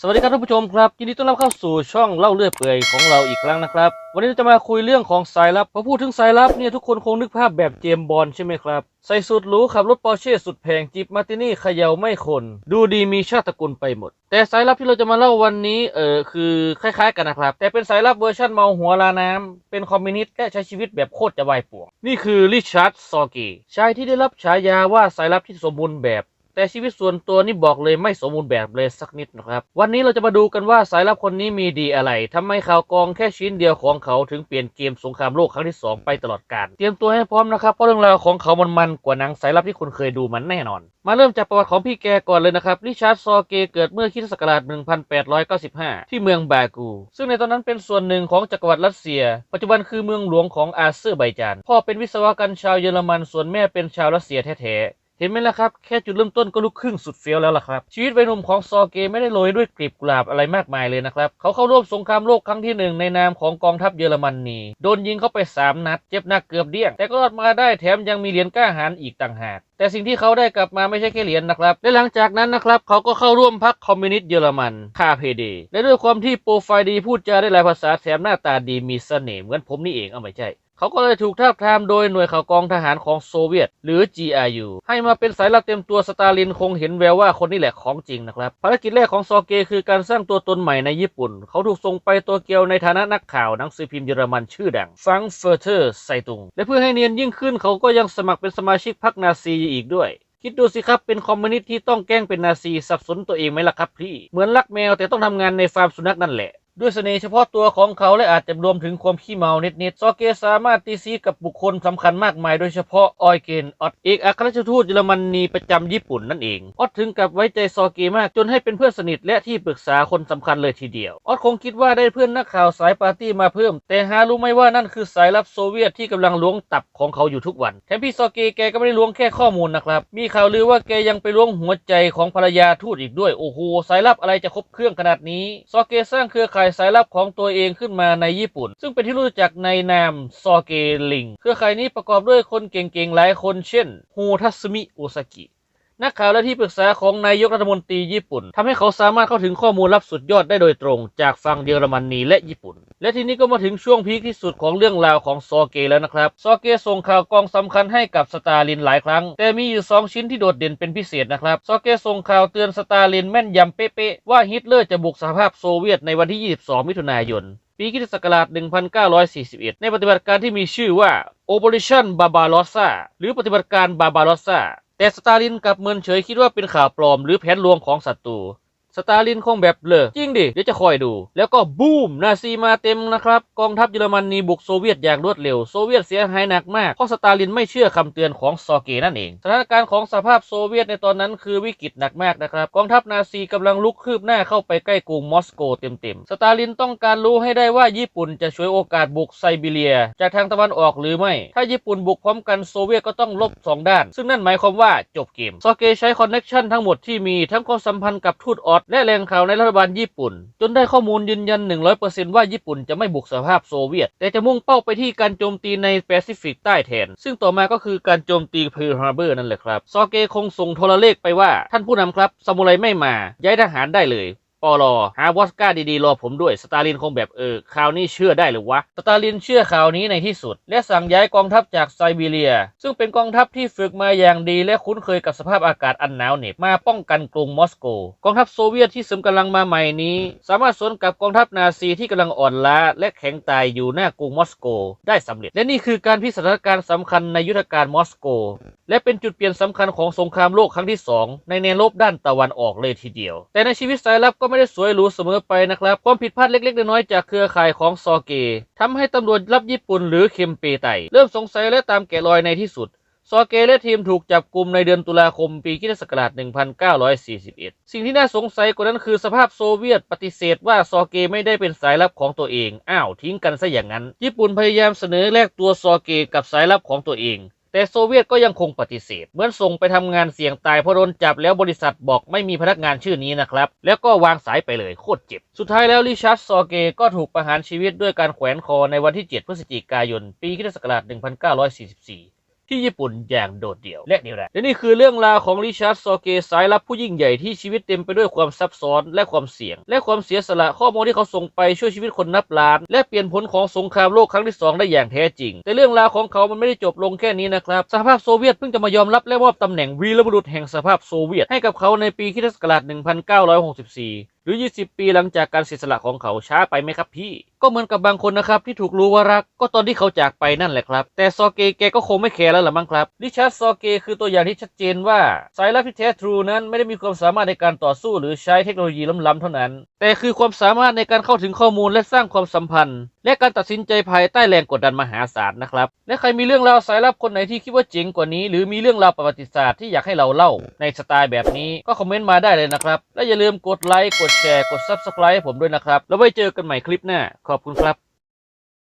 สวัสดีครับท่านผู้ชมครับยินดีต้อนรับเข้าสู่ช่องเล่าเลื่อยเปื่อยของเราอีกครั้งนะครับ วันนี้เราจะมาคุยเรื่องของสายลับพอพูดถึงสายลับเนี่ยทุกคนคงนึกภาพแบบเจมบอลใช่ไหมครับ ใส่สุดหรูขับรถปอร์เช่สุดแพงจิบมาร์ตินี่เขย่าไม่คน ดูดีมีชาติตระกูลไปหมด แต่สายลับที่เราจะมาเล่าวันนี้เออคือคล้ายๆกันนะครับ แต่เป็นสายลับเวอร์ชันเมาหัวลาน้ำเป็นคอมมิวนิสต์และใช้ชีวิตแบบโคตรจะวายป่วงนี่คือริชาร์ดซอเกชายที่ได้รับฉายาว่าสายลับที่สมบูรณ์แบบ แต่ชีวิตส่วนตัวนี่บอกเลยไม่สมบูรณ์แบบเลยสักนิดนะครับ วันนี้เราจะมาดูกันว่าสายลับคนนี้มีดีอะไรทำไมข่าวกองแค่ชิ้นเดียวของเขาถึงเปลี่ยนเกมสงครามโลกครั้งที่ 2 ไปตลอดกาลเตรียมตัวให้พร้อมนะครับเพราะเรื่องราวของเขามันมันกว่าหนังสายลับที่คุณเคยดูมันแน่นอน มาเริ่มจากประวัติของพี่แกก่อนเลยนะครับริชาร์ดซอเกเกิดเมื่อคริสตศักราช 1895 ที่เมืองบากู ซึ่งในตอนนั้นเป็นส่วนหนึ่งของจักรวรรดิรัสเซีย ปัจจุบันคือเมืองหลวงของอาเซอร์ไบจานพ่อเป็นวิศวกรชาวเยอรมันส่วนแม่เป็นชาวรัสเซียแท้ๆ เห็นไหมล่ะครับ แค่จุดเริ่มต้นก็ลุกครึ่งสุดเฟี้ยวแล้วล่ะครับ ชีวิตวัยหนุ่มของซอเกไม่ได้โรยด้วยกลีบกุหลาบอะไรมากมายเลยนะครับ เขาเข้าร่วมสงครามโลกครั้งที่หนึ่งในนามของกองทัพเยอรมนนีโดนยิงเข้าไป 3 นัด เจ็บหนักเกือบเดี้ยง แต่ก็รอดมาได้แถมยังมีเหรียญกล้าหาญอีกต่างหากแต่สิ่งที่เขาได้กลับมาไม่ใช่แค่เหรียญนะครับ และหลังจากนั้นนะครับ เขาก็เข้าร่วมพรรคคอมมิวนิสต์เยอรมันคาเพเดและด้วยความที่โปรไฟล์ดีพูดจาได้หลายภาษาแถมหน้าตาดีมีเสน่ห์เหมือนผมนี่เองเอาไม่ใช่ เขาก็เลยถูกทาบทามโดยหน่วยข่าวกองทหารของโซเวียต หรือ GRU ให้มาเป็นสายลับเต็มตัวสตาลินคงเห็นแววว่าคนนี้แหละของจริงนะครับ ภารกิจแรกของซอเกคือการสร้างตัวตนใหม่ในญี่ปุ่น เขาถูกส่งไปตัวเกียวในฐานะนักข่าวหนังสือพิมพ์เยอรมันชื่อดังฟังเฟอร์เทอร์ไซตุง และเพื่อให้เนียนยิ่งขึ้นเขาก็ยังสมัครเป็นสมาชิกพรรคนาซีอีกด้วยคิดดูสิครับ เป็นคอมมิวนิสต์ที่ต้องแกล้งเป็นนาซีสับสนตัวเองไหมล่ะครับพี่ เหมือนลักแมวแต่ต้องทำงานในฟาร์มสุนัขนั่นแหละ ด้วยเสน่ห์เฉพาะตัวของเขาและอาจจะรวมถึงความขี้เมานิดๆซอเกสามารถตีซีกับบุคคลสำคัญมากมายโดยเฉพาะออยเกนออตเอกอัครราชทูตเยอรมนีประจำญี่ปุ่นนั่นเอง ออตถึงกับไว้ใจซอเกมากจนให้เป็นเพื่อนสนิทและที่ปรึกษาคนสำคัญเลยทีเดียว ออตคงคิดว่าได้เพื่อนนักข่าวสายปาร์ตี้มาเพิ่ม แต่หารู้ไหมว่านั่นคือสายลับโซเวียตที่กำลังล้วงตับของเขาอยู่ทุกวันแถมพี่ซอเกแกก็ไม่ได้ล้วงแค่ข้อมูลนะครับมีข่าวลือว่าแกยังไปล้วงหัวใจของภรรยาทูตอีกด้วยโอ้โหสายลับอะไรจะครบเครื่องขนาดนี้ซอเกสร้างเครือข่ายสายลับของตัวเองขึ้นมาในญี่ปุ่น ซึ่งเป็นที่รู้จักในนามซอเกลิง เครือข่ายนี้ประกอบด้วยคนเก่งๆ หลายคนเช่น ฮูทัสมิโอซากิ นักข่าวและที่ปรึกษาของนายกรัฐมนตรีญี่ปุ่นทำให้เขาสามารถเข้าถึงข้อมูลลับสุดยอดได้โดยตรง จากฝั่งเยอรมนีและญี่ปุ่น และทีนี้ก็มาถึงช่วงพีคที่สุดของเรื่องราวของซอเกแล้วนะครับ ซอเกส่งข่าวกองสำคัญให้กับสตาลินหลายครั้ง แต่มีอยู่ 2 ชิ้นที่โดดเด่นเป็นพิเศษนะครับ ซอเกส่งข่าวเตือนสตาลินแม่นยำเป๊ะๆว่าฮิตเลอร์จะบุกสหภาพโซเวียตในวันที่ 22 มิถุนายนปีคริสตศักราช 1941 ในปฏิบัติการที่มีชื่อว่า Operation Barbarossa หรือปฏิบัติการ Barbarossa แต่สตาลินกลับเมินเฉยคิดว่าเป็นข่าวปลอมหรือแผนลวงของศัตรู สตาลินคงแบบเลอจริงดิ เดี๋ยวจะคอยดู แล้วก็บูม นาซีมาเต็มนะครับ กองทัพเยอรมนีบุกโซเวียตอย่างรวดเร็ว โซเวียตเสียหายหนักมาก เพราะสตาลินไม่เชื่อคำเตือนของซอเกนั่นเอง สถานการณ์ของสภาพโซเวียตในตอนนั้นคือวิกฤตหนักมากนะครับ กองทัพนาซีกำลังลุกคืบหน้าเข้าไปใกล้กรุงมอสโกเต็มๆ สตาลินต้องการรู้ให้ได้ว่าญี่ปุ่นจะช่วยโอกาสบุกไซบีเรีย จากทางตะวันออกหรือไม่ ถ้าญี่ปุ่นบุกพร้อมกันโซเวียตก็ต้องลบสองด้าน ซึ่งนั่นหมายความว่าจบเกม ซอเกใช้คอนเน็ชันทั้งหมดที่มีทั้งความสัมพันธ์กับทูตออสและแหล่งข่าวในรัฐบาลญี่ปุ่น จนได้ข้อมูลยืนยัน 100%ว่าญี่ปุ่นจะไม่บุกสหภาพโซเวียต แต่จะมุ่งเป้าไปที่การโจมตีในแปซิฟิกใต้แทน ซึ่งต่อมาก็คือการโจมตีเพิร์ลฮาร์เบอร์นั่นแหละครับ ซอเกคงส่งโทรเลขไปว่าท่านผู้นำครับซามูไรไม่มาย้ายทหารได้เลย ปอลอหาวอสก้าดีๆ รอผมด้วย สตาลินคงแบบเออข่าวนี้เชื่อได้หรือวะ สตาลินเชื่อข่าวนี้ในที่สุด และสั่งย้ายกองทัพจากไซบีเรีย ซึ่งเป็นกองทัพที่ฝึกมาอย่างดีและคุ้นเคยกับสภาพอากาศอันหนาวเหน็บมาป้องกันกรุงมอสโก กองทัพโซเวียตที่เสริมกำลังมาใหม่นี้ สามารถสวนกับกองทัพนาซีที่กำลังอ่อนล้าและแข็งตายอยู่หน้ากรุงมอสโก ได้สำเร็จ และนี่คือการพิสถานการณ์สำคัญในยุทธการมอสโก และเป็นจุดเปลี่ยนสำคัญของสงครามโลกครั้งที่ 2 ในแนวรบด้านตะวันออกเลยทีเดียว แต่ในชีวิตสายลับก็็ไม่ได้สวยหรูเสมอไปนะครับ ความผิดพลาดเล็กๆ น้อยๆจากเครือข่ายของซอเกทำให้ตำรวจรับญี่ปุ่นหรือเคมเปไตเริ่มสงสัยและตามแกะรอยในที่สุดซอเกและทีมถูกจับกลุ่มในเดือนตุลาคมปีคริสตศักราช 1941 สิ่งที่น่าสงสัยกว่านั้นคือสภาพโซเวียตปฏิเสธว่าซอเกไม่ได้เป็นสายลับของตัวเอง อ้าวทิ้งกันซะอย่างนั้น ญี่ปุ่นพยายามเสนอแลกตัวซอเกกับสายลับของตัวเอง แต่โซเวียตก็ยังคงปฏิเสธ เหมือนส่งไปทำงานเสี่ยงตายเพราะโดนจับแล้วบริษัทบอกไม่มีพนักงานชื่อนี้นะครับ แล้วก็วางสายไปเลยโคตรเจ็บ สุดท้ายแล้วริชาร์ดซอเกก็ถูกประหารชีวิตด้วยการแขวนคอในวันที่ 7 พฤศจิกายน ปีคศ1944 ที่ญี่ปุ่นอย่างโดดเดี่ยวและเดียวดายและนี่คือเรื่องราวของริชาร์ดซอเกสายลับผู้ยิ่งใหญ่ที่ชีวิตเต็มไปด้วยความซับซ้อนและความเสี่ยง และความเสียสละข้อมูลที่เขาส่งไปช่วยชีวิตคนนับล้าน และเปลี่ยนผลของสงครามโลกครั้งที่สองได้อย่างแท้จริง แต่เรื่องราวของเขามันไม่ได้จบลงแค่นี้นะครับสหภาพโซเวียตเพิ่งจะมายอมรับและมอบตำแหน่งวีรบุรุษแห่งสหภาพโซเวียตให้กับเขาในปีคศ1964 หรือ 20 ปีหลังจากการเสียสละของเขาช้าไปไหมครับพี่ ก็เหมือนกับบางคนนะครับที่ถูกรู้ว่ารักก็ตอนที่เขาจากไปนั่นแหละครับ แต่ซอเกแกก็คงไม่แคร์แล้วล่ะมั้งครับริชาร์ดซอเกคือตัวอย่างที่ชัดเจนว่าสายลับที่แท้ทรูนั้นไม่ได้มีความสามารถในการต่อสู้หรือใช้เทคโนโลยีล้ำๆเท่านั้น แต่คือความสามารถในการเข้าถึงข้อมูลและสร้างความสัมพันธ์ และการตัดสินใจภายใต้แรงกดดันมหาศาลนะครับและใครมีเรื่องราวสายลับคนไหนที่คิดว่าเจ๋งกว่านี้ หรือมีเรื่องราวประวัติศาสตร์ที่อยากให้เราเล่าในสไตล์แบบนี้ก็คอมเมนต์มาได้เลยนะครับและอย่าลืมกดไลค์กดแชร์ กด Subscribe ให้ผมด้วยนะครับ แล้วไว้เจอกันใหม่คลิปหน้า ขอบคุณครับ